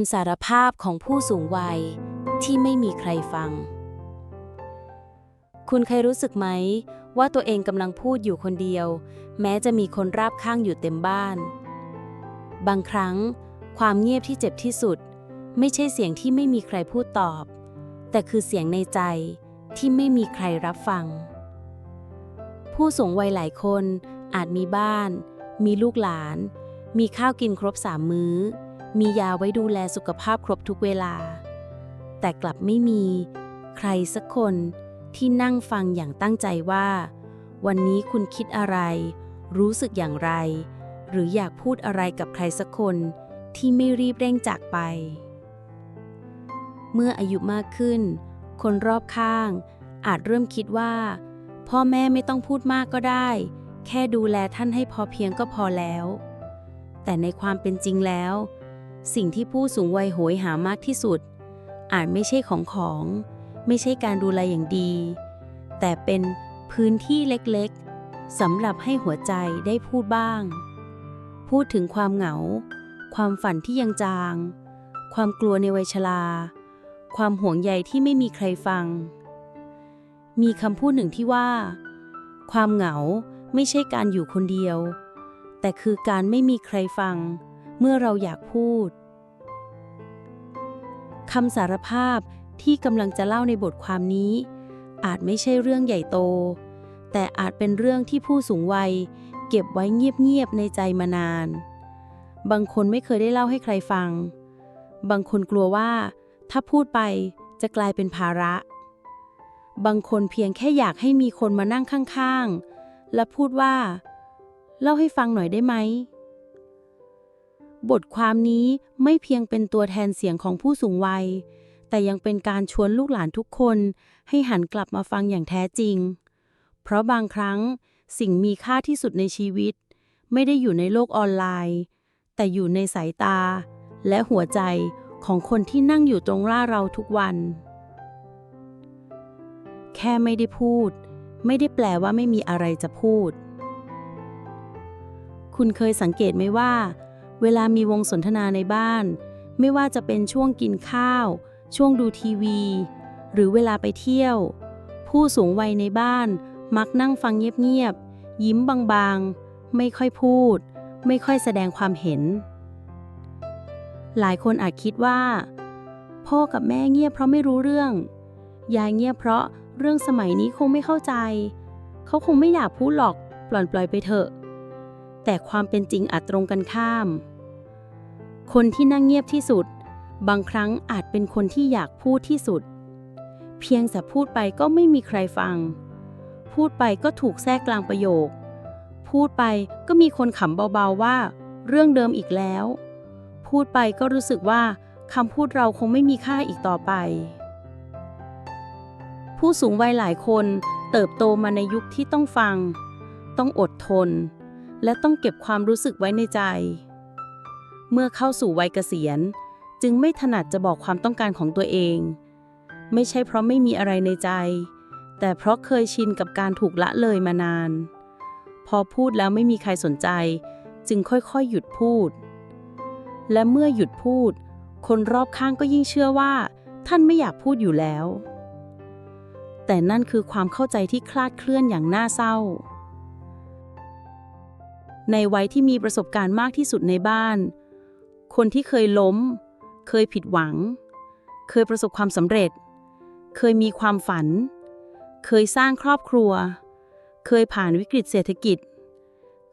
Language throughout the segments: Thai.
ำสารภาพของผู้สูงวัยที่ไม่มีใครฟัง คุณเคยรู้สึกไหม ว่าตัวเองกำลังพูดอยู่คนเดียว แม้จะมีคนราบข้างอยู่เต็มบ้าน บางครั้ง ความเงียบที่เจ็บที่สุด ไม่ใช่เสียงที่ไม่มีใครพูดตอบ แต่คือเสียงในใจที่ไม่มีใครรับฟัง ผู้สูงวัยหลายคนอาจมีบ้าน มีลูกหลาน มีข้าวกินครบสามมื้อ มียาไว้ดูแลสุขภาพครบทุกเวลา แต่กลับไม่มีใครสักคนที่นั่งฟังอย่างตั้งใจว่า วันนี้คุณคิดอะไร รู้สึกอย่างไร หรืออยากพูดอะไรกับใครสักคนที่ไม่รีบเร่งจากไป เมื่ออายุมากขึ้น คนรอบข้าง อาจเริ่มคิดว่า พ่อแม่ไม่ต้องพูดมากก็ได้ แค่ดูแลท่านให้พอเพียงก็พอแล้ว แต่ในความเป็นจริงแล้ว สิ่งที่ผู้สูงวัยโหยหามากที่สุด อาจไม่ใช่ของของ ไม่ใช่การดูแลอย่างดี แต่เป็นพื้นที่เล็กๆสำหรับให้หัวใจได้พูดบ้าง พูดถึงความเหงา ความฝันที่ยังจาง ความกลัวในวัยชรา ความห่วงใยที่ไม่มีใครฟัง มีคำพูดหนึ่งที่ว่า ความเหงาไม่ใช่การอยู่คนเดียว แต่คือการไม่มีใครฟัง เมื่อเราอยากพูดคำสารภาพที่กำลังจะเล่าในบทความนี้ อาจไม่ใช่เรื่องใหญ่โต แต่อาจเป็นเรื่องที่ผู้สูงวัย เก็บไว้เงียบๆในใจมานาน บางคนไม่เคยได้เล่าให้ใครฟัง บางคนกลัวว่า ถ้าพูดไปจะกลายเป็นภาระ บางคนเพียงแค่อยากให้มีคนมานั่งข้างๆ และพูดว่า เล่าให้ฟังหน่อยได้ไหม บทความนี้ไม่เพียงเป็นตัวแทนเสียงของผู้สูงวัย แต่ยังเป็นการชวนลูกหลานทุกคนให้หันกลับมาฟังอย่างแท้จริง เพราะบางครั้งสิ่งมีค่าที่สุดในชีวิต ไม่ได้อยู่ในโลกออนไลน์ แต่อยู่ในสายตา และหัวใจของคนที่นั่งอยู่ตรงหน้าเราทุกวัน แค่ไม่ได้พูด ไม่ได้แปลว่าไม่มีอะไรจะพูด คุณเคยสังเกตไหมว่า เวลามีวงสนทนาในบ้าน ไม่ว่าจะเป็นช่วงกินข้าว ช่วงดูทีวี หรือเวลาไปเที่ยว ผู้สูงวัยในบ้าน มักนั่งฟังเงียบๆ ยิ้มบางๆ ไม่ค่อยพูด ไม่ค่อยแสดงความเห็น หลายคนอาจคิดว่า พ่อกับแม่เงียบเพราะไม่รู้เรื่อง ยายเงียบเพราะเรื่องสมัยนี้คงไม่เข้าใจ เขาคงไม่อยากพูดหรอก ปล่อยปล่อยไปเถอะ แต่ความเป็นจริงอาจตรงกันข้าม คนที่นั่งเงียบที่สุด บางครั้งอาจเป็นคนที่อยากพูดที่สุด เพียงแต่พูดไปก็ไม่มีใครฟัง พูดไปก็ถูกแทรกกลางประโยค พูดไปก็มีคนขำเบาๆว่า เรื่องเดิมอีกแล้ว พูดไปก็รู้สึกว่าคำพูดเราคงไม่มีค่าอีกต่อไป ผู้สูงวัยหลายคนเติบโตมาในยุคที่ต้องฟัง ต้องอดทน และต้องเก็บความรู้สึกไว้ในใจ เมื่อเข้าสู่วัยเกษียณ จึงไม่ถนัดจะบอกความต้องการของตัวเอง ไม่ใช่เพราะไม่มีอะไรในใจ แต่เพราะเคยชินกับการถูกละเลยมานาน พอพูดแล้วไม่มีใครสนใจ จึงค่อยๆ หยุดพูด และเมื่อหยุดพูด คนรอบข้างก็ยิ่งเชื่อว่า ท่านไม่อยากพูดอยู่แล้ว แต่นั่นคือความเข้าใจที่คลาดเคลื่อนอย่างน่าเศร้าในวัยที่มีประสบการณ์มากที่สุดในบ้าน คนที่เคยล้ม เคยผิดหวัง เคยประสบความสำเร็จ เคยมีความฝัน เคยสร้างครอบครัว เคยผ่านวิกฤตเศรษฐกิจ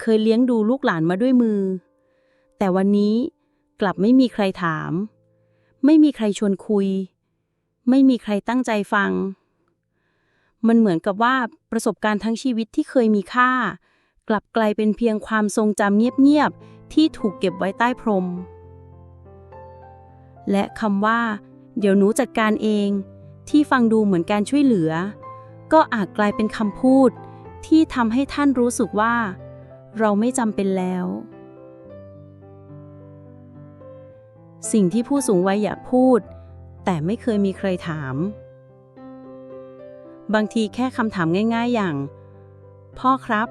เคยเลี้ยงดูลูกหลานมาด้วยมือ แต่วันนี้กลับไม่มีใครถาม ไม่มีใครชวนคุย ไม่มีใครตั้งใจฟัง มันเหมือนกับว่าประสบการณ์ทั้งชีวิตที่เคยมีค่า กลับกลายเป็นเพียงความทรงจำเงียบๆที่ถูกเก็บไว้ใต้พรม และคำว่า เดี๋ยวหนูจัดการเอง ที่ฟังดูเหมือนการช่วยเหลือ ก็อาจกลายเป็นคำพูด ที่ทำให้ท่านรู้สึกว่า เราไม่จำเป็นแล้ว สิ่งที่ผู้สูงวัยอยากพูด แต่ไม่เคยมีใครถาม บางทีแค่คำถามง่าย ๆ อย่าง พ่อครับ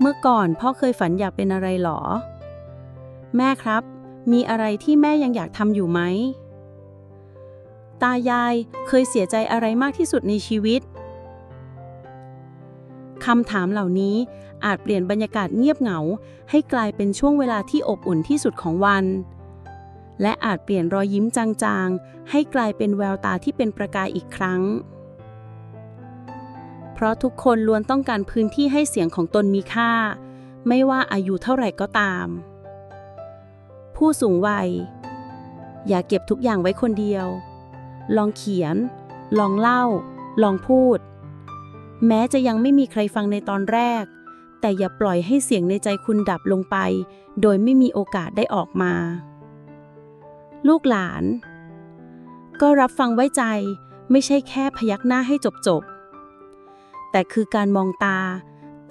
เมื่อก่อนพ่อเคยฝันอยากเป็นอะไรหรอ แม่ครับมีอะไรที่แม่ยังอยากทำอยู่ไหม ตายายเคยเสียใจอะไรมากที่สุดในชีวิตคำถามเหล่านี้อาจเปลี่ยนบรรยากาศเงียบเหงา ให้กลายเป็นช่วงเวลาที่อบอุ่นที่สุดของวัน และอาจเปลี่ยนรอยยิ้มจางๆ ให้กลายเป็นแววตาที่เป็นประกายอีกครั้ง เพราะทุกคนล้วนต้องการพื้นที่ให้เสียงของตนมีค่า ไม่ว่าอายุเท่าไหร่ก็ตาม ผู้สูงวัย อย่าเก็บทุกอย่างไว้คนเดียว ลองเขียน ลองเล่า ลองพูด แม้จะยังไม่มีใครฟังในตอนแรก แต่อย่าปล่อยให้เสียงในใจคุณดับลงไป โดยไม่มีโอกาสได้ออกมา ลูกหลาน ก็รับฟังไว้ใจ ไม่ใช่แค่พยักหน้าให้จบๆแต่คือการมองตา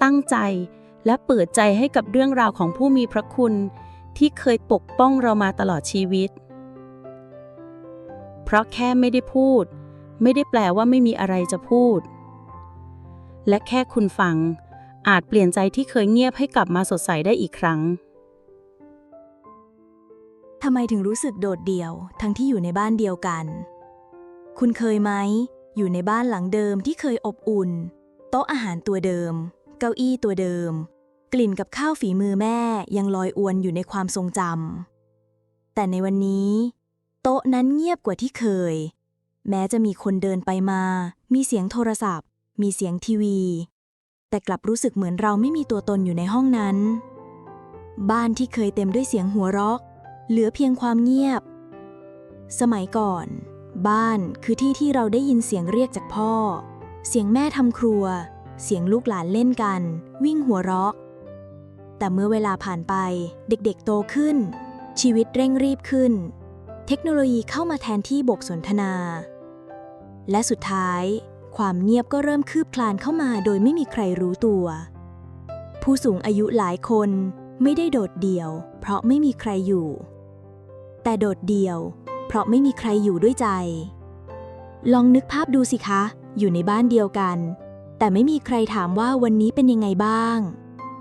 ตั้งใจ และเปิดใจให้กับเรื่องราวของผู้มีพระคุณ ที่เคยปกป้องเรามาตลอดชีวิต เพราะแค่ไม่ได้พูด ไม่ได้แปลว่าไม่มีอะไรจะพูด และแค่คุณฟัง อาจเปลี่ยนใจที่เคยเงียบให้กลับมาสดใสได้อีกครั้ง ทำไมถึงรู้สึกโดดเดี่ยว ทั้งที่อยู่ในบ้านเดียวกัน คุณเคยไหม อยู่ในบ้านหลังเดิมที่เคยอบอุ่น โต๊ะอาหารตัวเดิม เก้าอี้ตัวเดิม กลิ่นกับข้าวฝีมือแม่ยังลอยอวนอยู่ในความทรงจำแต่ในวันนี้ โต๊ะนั้นเงียบกว่าที่เคย แม้จะมีคนเดินไปมา มีเสียงโทรศัพท์ มีเสียงทีวี แต่กลับรู้สึกเหมือนเราไม่มีตัวตนอยู่ในห้องนั้น บ้านที่เคยเต็มด้วยเสียงหัวเราะเหลือเพียงความเงียบ สมัยก่อน บ้านคือที่ที่เราได้ยินเสียงเรียกจากพ่อ เสียงแม่ทำครัว เสียงลูกหลานเล่นกัน วิ่งหัวเราะ แต่เมื่อเวลาผ่านไปเด็กๆโตขึ้น ชีวิตเร่งรีบขึ้น เทคโนโลยีเข้ามาแทนที่บทสนทนา และสุดท้าย ความเงียบก็เริ่มคืบคลานเข้ามาโดยไม่มีใครรู้ตัว ผู้สูงอายุหลายคนไม่ได้โดดเดี่ยว เพราะไม่มีใครอยู่ แต่โดดเดี่ยว เพราะไม่มีใครอยู่ด้วยใจ ลองนึกภาพดูสิคะ อยู่ในบ้านเดียวกัน แต่ไม่มีใครถามว่าวันนี้เป็นยังไงบ้าง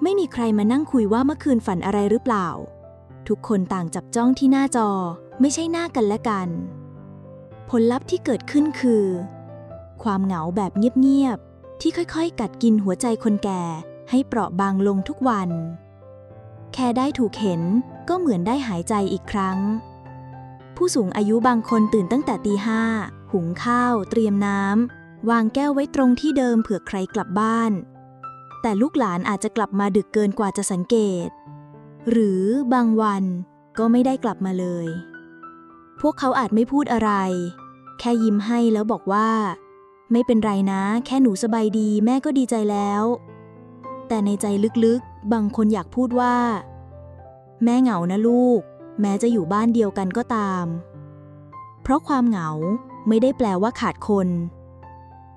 ไม่มีใครมานั่งคุยว่าเมื่อคืนฝันอะไรหรือเปล่า ทุกคนต่างจับจ้องที่หน้าจอ ไม่ใช่หน้ากันและกัน ผลลัพธ์ที่เกิดขึ้นคือ ความเหงาแบบเงียบๆ ที่ค่อยๆ กัดกินหัวใจคนแก่ให้เปราะบางลงทุกวัน แค่ได้ถูกเห็นก็เหมือนได้หายใจอีกครั้ง ผู้สูงอายุบางคนตื่นตั้งแต่ตีห้าหุงข้าว เตรียมน้ำ วางแก้วไว้ตรงที่เดิมเผื่อใครกลับบ้าน แต่ลูกหลานอาจจะกลับมาดึกเกินกว่าจะสังเกต หรือบางวันก็ไม่ได้กลับมาเลย พวกเขาอาจไม่พูดอะไร แค่ยิ้มให้แล้วบอกว่า ไม่เป็นไรนะ แค่หนูสบายดีแม่ก็ดีใจแล้ว แต่ในใจลึกๆ บางคนอยากพูดว่า แม่เหงานะลูก แม้จะอยู่บ้านเดียวกันก็ตาม เพราะความเหงาไม่ได้แปลว่าขาดคน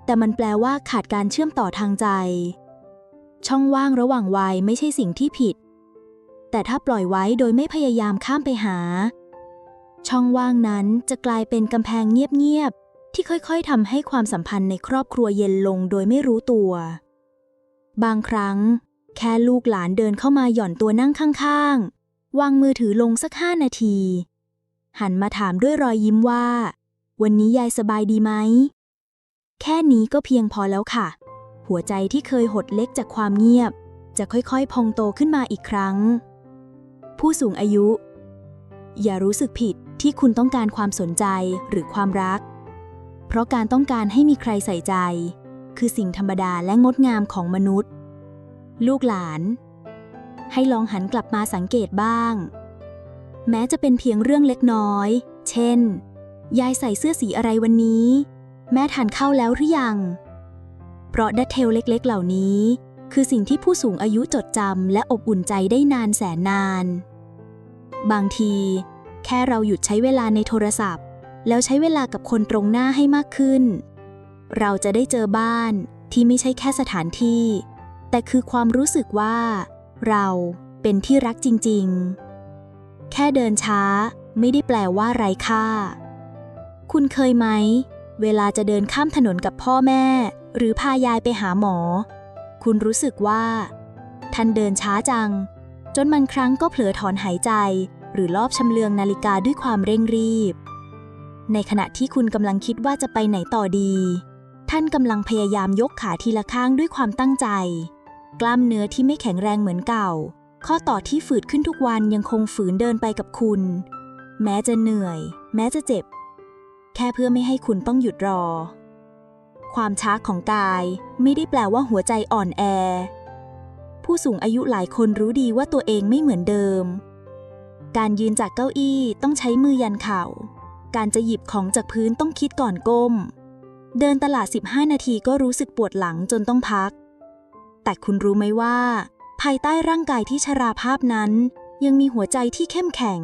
แต่มันแปลว่าขาดการเชื่อมต่อทางใจ ช่องว่างระหว่างวัยไม่ใช่สิ่งที่ผิด แต่ถ้าปล่อยไว้โดยไม่พยายามข้ามไปหา ช่องว่างนั้นจะกลายเป็นกำแพงเงียบๆ ที่ค่อยๆทำให้ความสัมพันธ์ในครอบครัวเย็นลงโดยไม่รู้ตัว บางครั้ง แค่ลูกหลานเดินเข้ามาหย่อนตัวนั่งข้างๆ วางมือถือลงสักห้านาที หันมาถามด้วยรอยยิ้มว่า วันนี้ยายสบายดีไหม แค่นี้ก็เพียงพอแล้วค่ะ หัวใจที่เคยหดเล็กจากความเงียบ จะค่อยๆ พองโตขึ้นมาอีกครั้ง ผู้สูงอายุ อย่ารู้สึกผิด ที่คุณต้องการความสนใจหรือความรัก เพราะการต้องการให้มีใครใส่ใจ คือสิ่งธรรมดาและงดงามของมนุษย์ ลูกหลาน ให้ลองหันกลับมาสังเกตบ้าง แม้จะเป็นเพียงเรื่องเล็กน้อย เช่น ยายใส่เสื้อสีอะไรวันนี้ แม่ทานข้าวแล้วหรือยัง เพราะดัตเทลเล็กๆ เหล่านี้ คือสิ่งที่ผู้สูงอายุจดจำและอบอุ่นใจได้นานแสนนาน บางที แค่เราหยุดใช้เวลาในโทรศัพท์ แล้วใช้เวลากับคนตรงหน้าให้มากขึ้น เราจะได้เจอบ้านที่ไม่ใช่แค่สถานที่ แต่คือความรู้สึกว่า เราเป็นที่รักจริงๆ แค่เดินช้าไม่ได้แปลว่าไร้ค่า คุณเคยไหม เวลาจะเดินข้ามถนนกับพ่อแม่ หรือพายายไปหาหมอ คุณรู้สึกว่าท่านเดินช้าจัง จนบางครั้งก็เผลอถอนหายใจ หรือลอบชำเลืองนาฬิกาด้วยความเร่งรีบ ในขณะที่คุณกำลังคิดว่าจะไปไหนต่อดี ท่านกำลังพยายามยกขาทีละข้างด้วยความตั้งใจ กล้ามเนื้อที่ไม่แข็งแรงเหมือนเก่า ข้อต่อที่ฝืดขึ้นทุกวันยังคงฝืนเดินไปกับคุณ แม้จะเหนื่อย แม้จะเจ็บ แค่เพื่อไม่ให้คุณต้องหยุดรอ ความช้าของกายไม่ได้แปลว่าหัวใจอ่อนแอผู้สูงอายุหลายคนรู้ดีว่าตัวเองไม่เหมือนเดิม การยืนจากเก้าอี้ต้องใช้มือยันเข่า การจะหยิบของจากพื้นต้องคิดก่อนก้ม เดินตลาด 15 นาทีก็รู้สึกปวดหลังจนต้องพัก แต่คุณรู้ไหมว่า ภายใต้ร่างกายที่ชราภาพนั้น ยังมีหัวใจที่เข้มแข็ง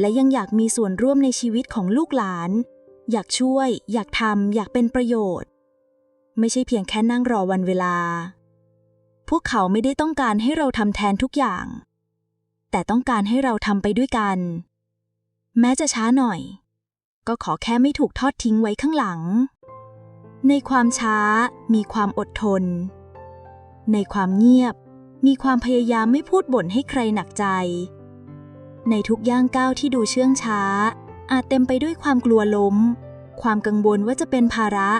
และยังอยากมีส่วนร่วมในชีวิตของลูกหลาน อยากช่วย อยากทำอยากเป็นประโยชน์ ไม่ใช่เพียงแค่นั่งรอวันเวลา พวกเขาไม่ได้ต้องการให้เราทำแทนทุกอย่าง แต่ต้องการให้เราทำไปด้วยกัน แม้จะช้าหน่อย ก็ขอแค่ไม่ถูกทอดทิ้งไว้ข้างหลัง ในความช้ามีความอดทน ในความเงียบมีความพยายามไม่พูดบ่นให้ใครหนักใจ ในทุกย่างก้าวที่ดูเชื่องช้า อาจเต็มไปด้วยความกลัวล้ม ความกังวลว่าจะเป็นภาระ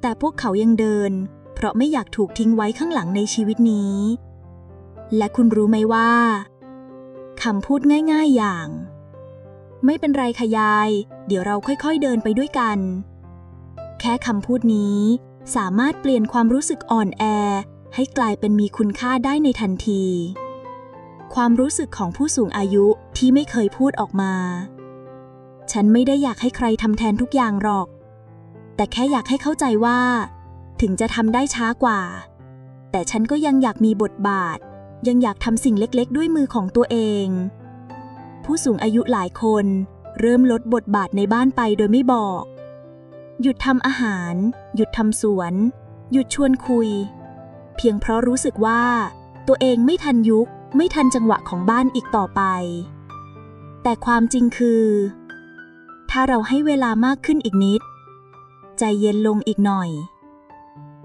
แต่พวกเขายังเดิน เพราะไม่อยากถูกทิ้งไว้ข้างหลังในชีวิตนี้ และคุณรู้ไหมว่า คำพูดง่ายๆอย่าง ไม่เป็นไรค่ะยาย เดี๋ยวเราค่อยๆเดินไปด้วยกัน แค่คำพูดนี้สามารถเปลี่ยนความรู้สึกอ่อนแอ ให้กลายเป็นมีคุณค่าได้ในทันที ความรู้สึกของผู้สูงอายุที่ไม่เคยพูดออกมา ฉันไม่ได้อยากให้ใครทำแทนทุกอย่างหรอก แต่แค่อยากให้เข้าใจว่า ถึงจะทำได้ช้ากว่า แต่ฉันก็ยังอยากมีบทบาท ยังอยากทำสิ่งเล็กๆ ด้วยมือของตัวเอง ผู้สูงอายุหลายคน เริ่มลดบทบาทในบ้านไปโดยไม่บอก หยุดทำอาหาร หยุดทำสวน หยุดชวนคุย เพียงเพราะรู้สึกว่า ตัวเองไม่ทันยุค ไม่ทันจังหวะของบ้านอีกต่อไป แต่ความจริงคือ ถ้าเราให้เวลามากขึ้นอีกนิด ใจเย็นลงอีกหน่อย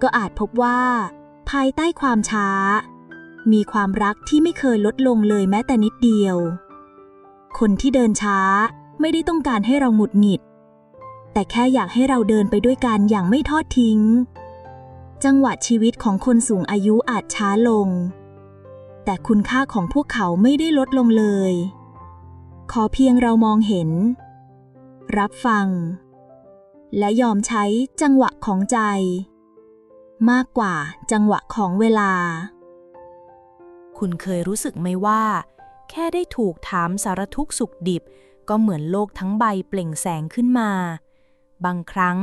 ก็อาจพบว่า ภายใต้ความช้า มีความรักที่ไม่เคยลดลงเลยแม้แต่นิดเดียว คนที่เดินช้าไม่ได้ต้องการให้เราหงุดหงิด แต่แค่อยากให้เราเดินไปด้วยกันอย่างไม่ทอดทิ้ง จังหวะชีวิตของคนสูงอายุอาจช้าลง แต่คุณค่าของพวกเขาไม่ได้ลดลงเลย ขอเพียงเรามองเห็น รับฟัง และยอมใช้จังหวะของใจ มากกว่าจังหวะของเวลา คุณเคยรู้สึกไหมว่า แค่ได้ถูกถามสารทุกข์สุขดิบ ก็เหมือนโลกทั้งใบเปล่งแสงขึ้นมา บางครั้ง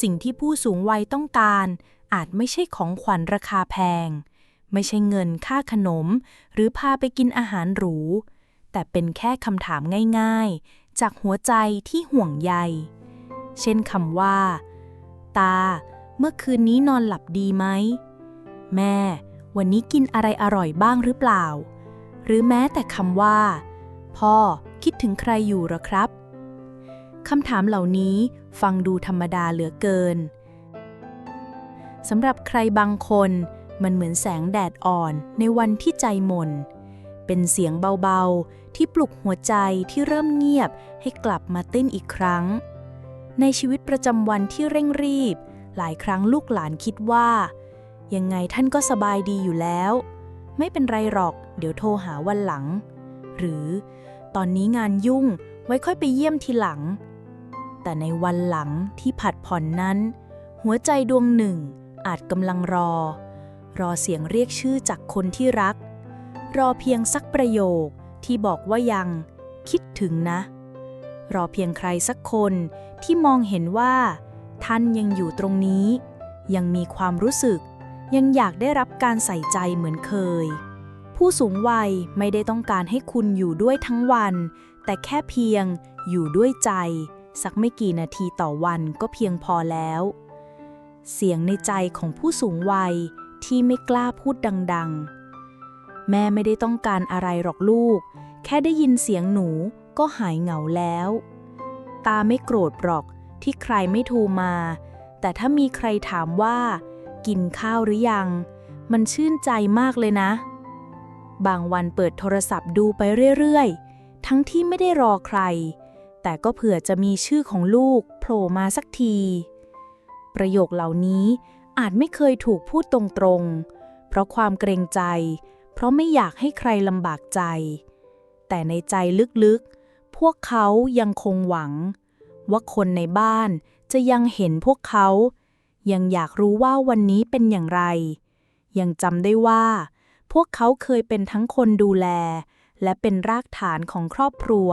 สิ่งที่ผู้สูงวัยต้องการ อาจไม่ใช่ของขวัญราคาแพง ไม่ใช่เงินค่าขนม หรือพาไปกินอาหารหรู แต่เป็นแค่คำถามง่ายๆ จากหัวใจที่ห่วงใย เช่นคำว่า ตา เมื่อคืนนี้นอนหลับดีไหม แม่ วันนี้กินอะไรอร่อยบ้างหรือเปล่า หรือแม้แต่คำว่า พ่อคิดถึงใครอยู่หรอครับคำถามเหล่านี้ฟังดูธรรมดาเหลือเกินสำหรับใครบางคนมันเหมือนแสงแดดอ่อนในวันที่ใจหม่น เป็นเสียงเบาๆ ที่ปลุกหัวใจที่เริ่มเงียบให้กลับมาเต้นอีกครั้ง ในชีวิตประจำวันที่เร่งรีบ หลายครั้งลูกหลานคิดว่า ยังไงท่านก็สบายดีอยู่แล้ว ไม่เป็นไรหรอก เดี๋ยวโทรหาวันหลัง หรือตอนนี้งานยุ่งไว้ค่อยไปเยี่ยมทีหลัง แต่ในวันหลังที่ผัดผ่อนนั้น หัวใจดวงหนึ่งอาจกำลังรอ รอเสียงเรียกชื่อจากคนที่รัก รอเพียงสักประโยคที่บอกว่ายังคิดถึงนะ รอเพียงใครสักคนที่มองเห็นว่า ท่านยังอยู่ตรงนี้ ยังมีความรู้สึก ยังอยากได้รับการใส่ใจเหมือนเคย ผู้สูงวัยไม่ได้ต้องการให้คุณอยู่ด้วยทั้งวัน แต่แค่เพียงอยู่ด้วยใจ สักไม่กี่นาทีต่อวันก็เพียงพอแล้ว เสียงในใจของผู้สูงวัยที่ไม่กล้าพูดดัง ๆ แม่ไม่ได้ต้องการอะไรหรอกลูก แค่ได้ยินเสียงหนูก็หายเหงาแล้ว ตาไม่โกรธหรอกที่ใครไม่โทรมา แต่ถ้ามีใครถามว่า กินข้าวหรือยัง มันชื่นใจมากเลยนะ บางวันเปิดโทรศัพท์ดูไปเรื่อยๆ ทั้งที่ไม่ได้รอใคร แต่ก็เผื่อจะมีชื่อของลูกโผล่มาสักที ประโยคเหล่านี้อาจไม่เคยถูกพูดตรงๆ เพราะความเกรงใจ เพราะไม่อยากให้ใครลำบากใจ แต่ในใจลึกๆ พวกเขายังคงหวัง ว่าคนในบ้านจะยังเห็นพวกเขา ยังอยากรู้ว่าวันนี้เป็นอย่างไร ยังจำได้ว่า พวกเขาเคยเป็นทั้งคนดูแล และเป็นรากฐานของครอบครัว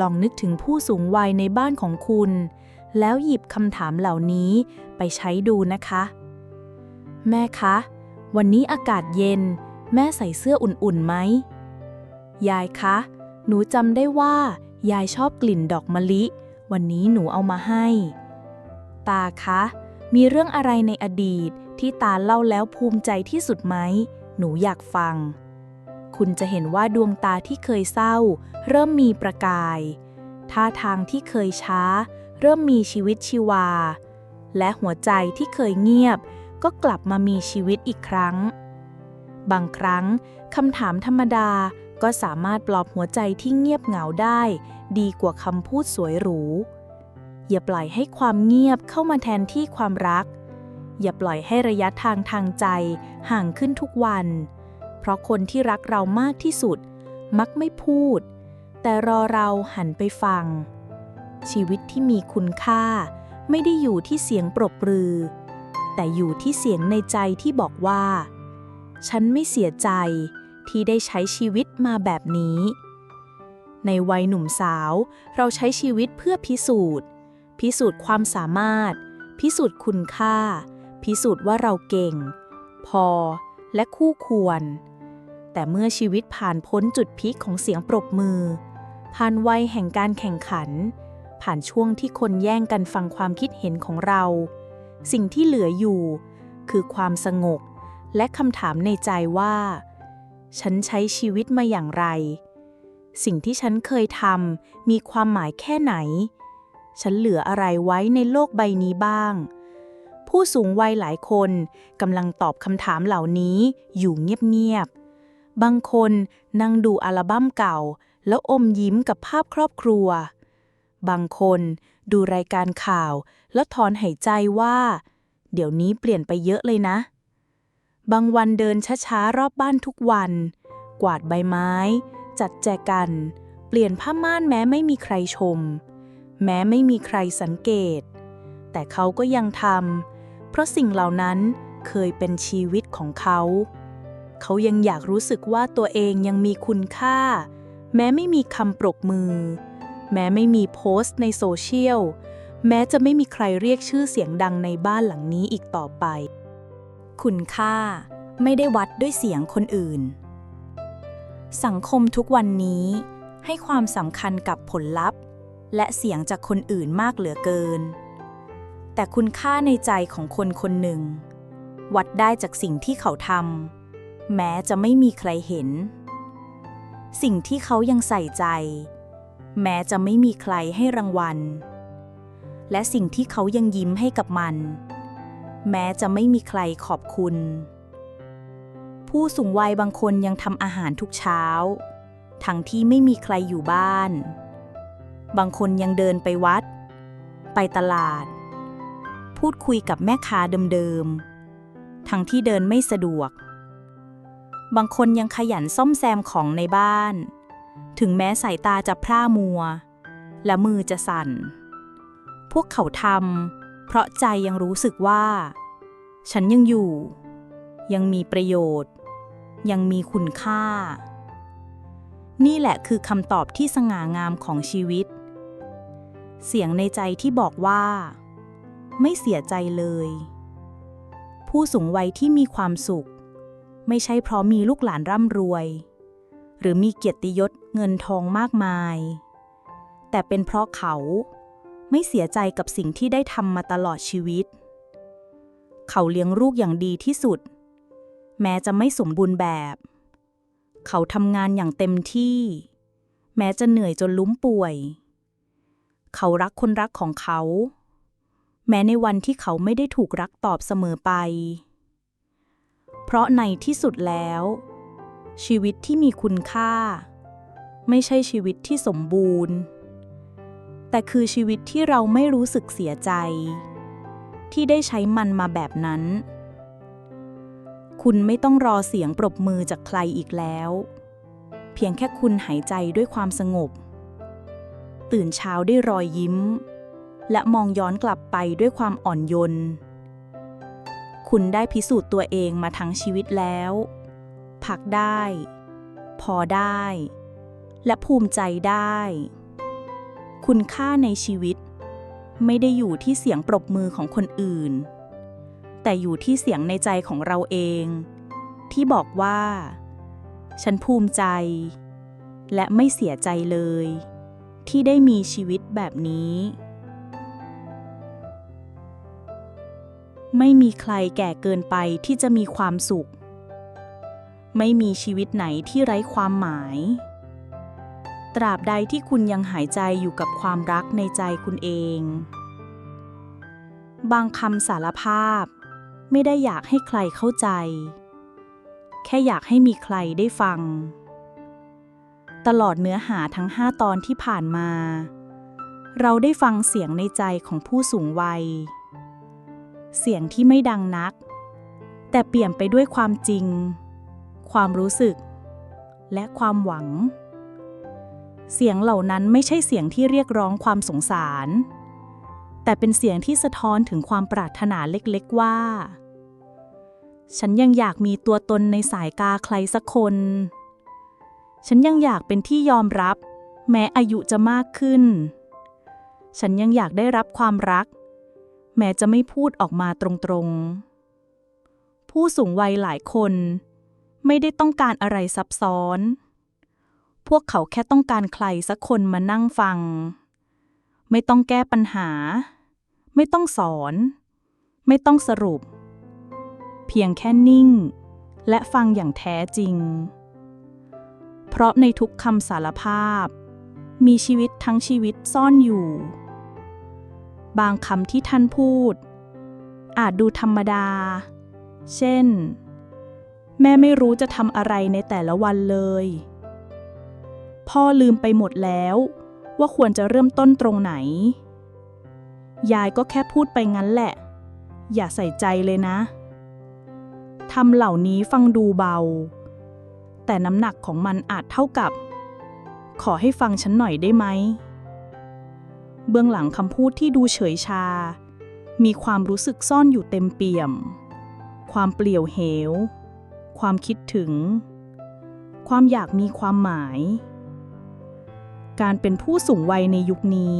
ลองนึกถึงผู้สูงวัยในบ้านของคุณ แล้วหยิบคำถามเหล่านี้ไปใช้ดูนะคะ แม่คะ วันนี้อากาศเย็น แม่ใส่เสื้ออุ่นๆไหม ยายคะ หนูจำได้ว่า ยายชอบกลิ่นดอกมะลิ วันนี้หนูเอามาให้ ตาคะ มีเรื่องอะไรในอดีตที่ตาเล่าแล้วภูมิใจที่สุดไหม หนูอยากฟัง คุณจะเห็นว่าดวงตาที่เคยเศร้า เริ่มมีประกาย ท่าทางที่เคยช้า เริ่มมีชีวิตชีวา และหัวใจที่เคยเงียบ ก็กลับมามีชีวิตอีกครั้ง บางครั้งคำถามธรรมดาก็สามารถปลอบหัวใจที่เงียบเหงาได้ ดีกว่าคำพูดสวยหรู อย่าปล่อยให้ความเงียบเข้ามาแทนที่ความรัก อย่าปล่อยให้ระยะทางทางใจห่างขึ้นทุกวัน เพราะคนที่รักเรามากที่สุด มักไม่พูด แต่รอเราหันไปฟัง ชีวิตที่มีคุณค่า ไม่ได้อยู่ที่เสียงปรบปรือ แต่อยู่ที่เสียงในใจที่บอกว่า ฉันไม่เสียใจที่ได้ใช้ชีวิตมาแบบนี้ ในวัยหนุ่มสาวเราใช้ชีวิตเพื่อพิสูจน์ พิสูจน์ความสามารถ พิสูจน์คุณค่า พิสูจน์ว่าเราเก่ง พอและคู่ควร แต่เมื่อชีวิตผ่านพ้นจุดพีคของเสียงปรบมือ ผ่านวัยแห่งการแข่งขัน ผ่านช่วงที่คนแย่งกันฟังความคิดเห็นของเรา สิ่งที่เหลืออยู่ คือความสงบและคำถามในใจว่า ฉันใช้ชีวิตมาอย่างไร สิ่งที่ฉันเคยทำมีความหมายแค่ไหน ฉันเหลืออะไรไว้ในโลกใบนี้บ้าง ผู้สูงวัยหลายคนกำลังตอบคำถามเหล่านี้อยู่เงียบๆ บางคนนั่งดูอัลบั้มเก่า แล้วอมยิ้มกับภาพครอบครัว บางคนดูรายการข่าวแล้วถอนหายใจว่า เดี๋ยวนี้เปลี่ยนไปเยอะเลยนะ บางวันเดินช้าๆ รอบบ้านทุกวัน กวาดใบไม้ จัดแจกัน เปลี่ยนผ้าม่านแม้ไม่มีใครชม แม้ไม่มีใครสังเกต แต่เขาก็ยังทำ เพราะสิ่งเหล่านั้นเคยเป็นชีวิตของเขา เขายังอยากรู้สึกว่าตัวเองยังมีคุณค่า แม้ไม่มีคำปรบมือ แม้ไม่มีโพสต์ในโซเชียล แม้จะไม่มีใครเรียกชื่อเสียงดังในบ้านหลังนี้อีกต่อไป คุณค่าไม่ได้วัดด้วยเสียงคนอื่น สังคมทุกวันนี้ให้ความสำคัญกับผลลัพธ์ และเสียงจากคนอื่นมากเหลือเกิน แต่คุณค่าในใจของคนคนหนึ่ง วัดได้จากสิ่งที่เขาทำแม้จะไม่มีใครเห็น สิ่งที่เขายังใส่ใจ แม้จะไม่มีใครให้รางวัล และสิ่งที่เขายังยิ้มให้กับมัน แม้จะไม่มีใครขอบคุณ ผู้สูงวัยบางคนยังทำอาหารทุกเช้า ทั้งที่ไม่มีใครอยู่บ้าน บางคนยังเดินไปวัด ไปตลาด พูดคุยกับแม่ค้าเดิมๆ ทั้งที่เดินไม่สะดวก บางคนยังขยันซ่อมแซมของในบ้าน ถึงแม้สายตาจะพร่ามัว และมือจะสั่น พวกเขาทำเพราะใจยังรู้สึกว่า ฉันยังอยู่ ยังมีประโยชน์ ยังมีคุณค่านี่แหละคือคำตอบที่สง่างามของชีวิต เสียงในใจที่บอกว่า ไม่เสียใจเลย ผู้สูงวัยที่มีความสุข ไม่ใช่เพราะมีลูกหลานร่ำรวย หรือมีเกียรติยศเงินทองมากมาย แต่เป็นเพราะเขาไม่เสียใจกับสิ่งที่ได้ทำมาตลอดชีวิต เขาเลี้ยงลูกอย่างดีที่สุด แม้จะไม่สมบูรณ์แบบ เขาทำงานอย่างเต็มที่ แม้จะเหนื่อยจนลุ้มป่วย เขารักคนรักของเขา แม้ในวันที่เขาไม่ได้ถูกรักตอบเสมอไป เพราะในที่สุดแล้ว ชีวิตที่มีคุณค่า ไม่ใช่ชีวิตที่สมบูรณ์ แต่คือชีวิตที่เราไม่รู้สึกเสียใจ ที่ได้ใช้มันมาแบบนั้น คุณไม่ต้องรอเสียงปรบมือจากใครอีกแล้ว เพียงแค่คุณหายใจด้วยความสงบ ตื่นเช้าด้วยรอยยิ้ม และมองย้อนกลับไปด้วยความอ่อนโยน คุณได้พิสูจน์ตัวเองมาทั้งชีวิตแล้ว พักได้ พอได้ และภูมิใจได้ คุณค่าในชีวิต ไม่ได้อยู่ที่เสียงปรบมือของคนอื่น แต่อยู่ที่เสียงในใจของเราเอง ที่บอกว่า ฉันภูมิใจและไม่เสียใจเลย ที่ได้มีชีวิตแบบนี้ ไม่มีใครแก่เกินไปที่จะมีความสุข ไม่มีชีวิตไหนที่ไร้ความหมาย ตราบใดที่คุณยังหายใจอยู่กับความรักในใจคุณเอง บางคำสารภาพ ไม่ได้อยากให้ใครเข้าใจ แค่อยากให้มีใครได้ฟัง ตลอดเนื้อหาทั้งห้าตอนที่ผ่านมา เราได้ฟังเสียงในใจของผู้สูงวัย เสียงที่ไม่ดังนัก แต่เปี่ยมไปด้วยความจริง ความรู้สึก และความหวัง เสียงเหล่านั้นไม่ใช่เสียงที่เรียกร้องความสงสาร แต่เป็นเสียงที่สะท้อนถึงความปรารถนาเล็กๆว่า ฉันยังอยากมีตัวตนในสายกาใครสักคน ฉันยังอยากเป็นที่ยอมรับ แม้อายุจะมากขึ้น ฉันยังอยากได้รับความรัก แม้จะไม่พูดออกมาตรงๆ ผู้สูงวัยหลายคน ไม่ได้ต้องการอะไรซับซ้อน พวกเขาแค่ต้องการใครสักคนมานั่งฟัง ไม่ต้องแก้ปัญหา ไม่ต้องสอน ไม่ต้องสรุป เพียงแค่นิ่ง และฟังอย่างแท้จริง เพราะในทุกคำสารภาพ มีชีวิตทั้งชีวิตซ่อนอยู่ บางคำที่ท่านพูด อาจดูธรรมดา เช่น แม่ไม่รู้จะทำอะไรในแต่ละวันเลย พ่อลืมไปหมดแล้วว่าควรจะเริ่มต้นตรงไหน ยายก็แค่พูดไปงั้นแหละ อย่าใส่ใจเลยนะ ทำเหล่านี้ฟังดูเบา แต่น้ำหนักของมันอาจเท่ากับ ขอให้ฟังฉันหน่อยได้ไหม เบื้องหลังคำพูดที่ดูเฉยชา มีความรู้สึกซ่อนอยู่เต็มเปี่ยม ความเปลี่ยวเหว ความคิดถึง ความอยากมีความหมาย การเป็นผู้สูงวัยในยุคนี้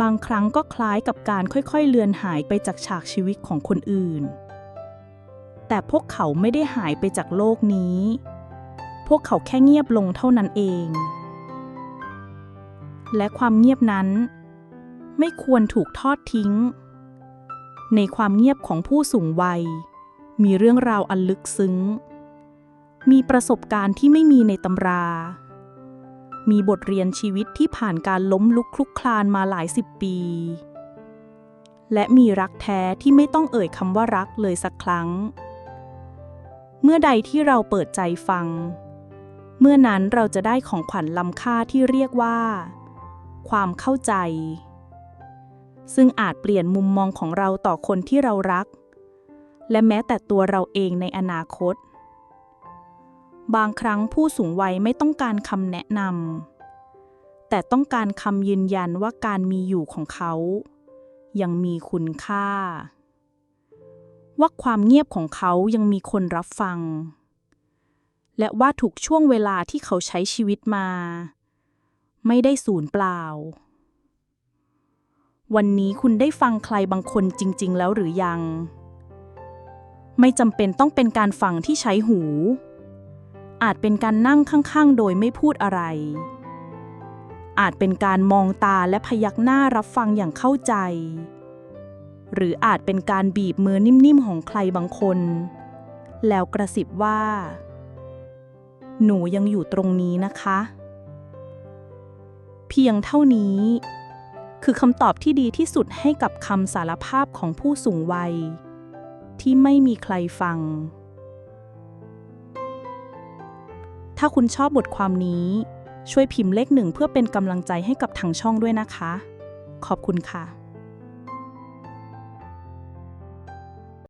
บางครั้งก็คล้ายกับการค่อยๆเลือนหายไปจากฉากชีวิตของคนอื่นแต่พวกเขาไม่ได้หายไปจากโลกนี้ พวกเขาแค่เงียบลงเท่านั้นเอง และความเงียบนั้น ไม่ควรถูกทอดทิ้ง ในความเงียบของผู้สูงวัย มีเรื่องราวอันลึกซึ้ง มีประสบการณ์ที่ไม่มีในตำรา มีบทเรียนชีวิตที่ผ่านการล้มลุกคลุกคลานมาหลายสิบปี และมีรักแท้ที่ไม่ต้องเอ่ยคำว่ารักเลยสักครั้งเมื่อใดที่เราเปิดใจฟัง เมื่อนั้นเราจะได้ของขวัญล้ำค่าที่เรียกว่า ความเข้าใจ ซึ่งอาจเปลี่ยนมุมมองของเราต่อคนที่เรารัก และแม้แต่ตัวเราเองในอนาคต บางครั้งผู้สูงวัยไม่ต้องการคำแนะนำแต่ต้องการคำยืนยันว่าการมีอยู่ของเขา ยังมีคุณค่า ว่าความเงียบของเขายังมีคนรับฟัง และว่าทุกช่วงเวลาที่เขาใช้ชีวิตมา ไม่ได้สูญเปล่า วันนี้คุณได้ฟังใครบางคนจริง ๆ แล้วหรือยัง ไม่จำเป็นต้องเป็นการฟังที่ใช้หู อาจเป็นการนั่งข้าง ๆ โดยไม่พูดอะไร อาจเป็นการมองตาและพยักหน้ารับฟังอย่างเข้าใจ หรืออาจเป็นการบีบมือนิ่ม ๆ ของใครบางคน แล้วกระซิบว่า หนูยังอยู่ตรงนี้นะคะ เพียงเท่านี้ คือคำตอบที่ดีที่สุดให้กับคำสารภาพของผู้สูงวัย ที่ไม่มีใครฟัง ถ้าคุณชอบบทความนี้ ช่วยพิมพ์เลขหนึ่งเพื่อเป็นกำลังใจให้กับทางช่องด้วยนะคะ ขอบคุณค่ะ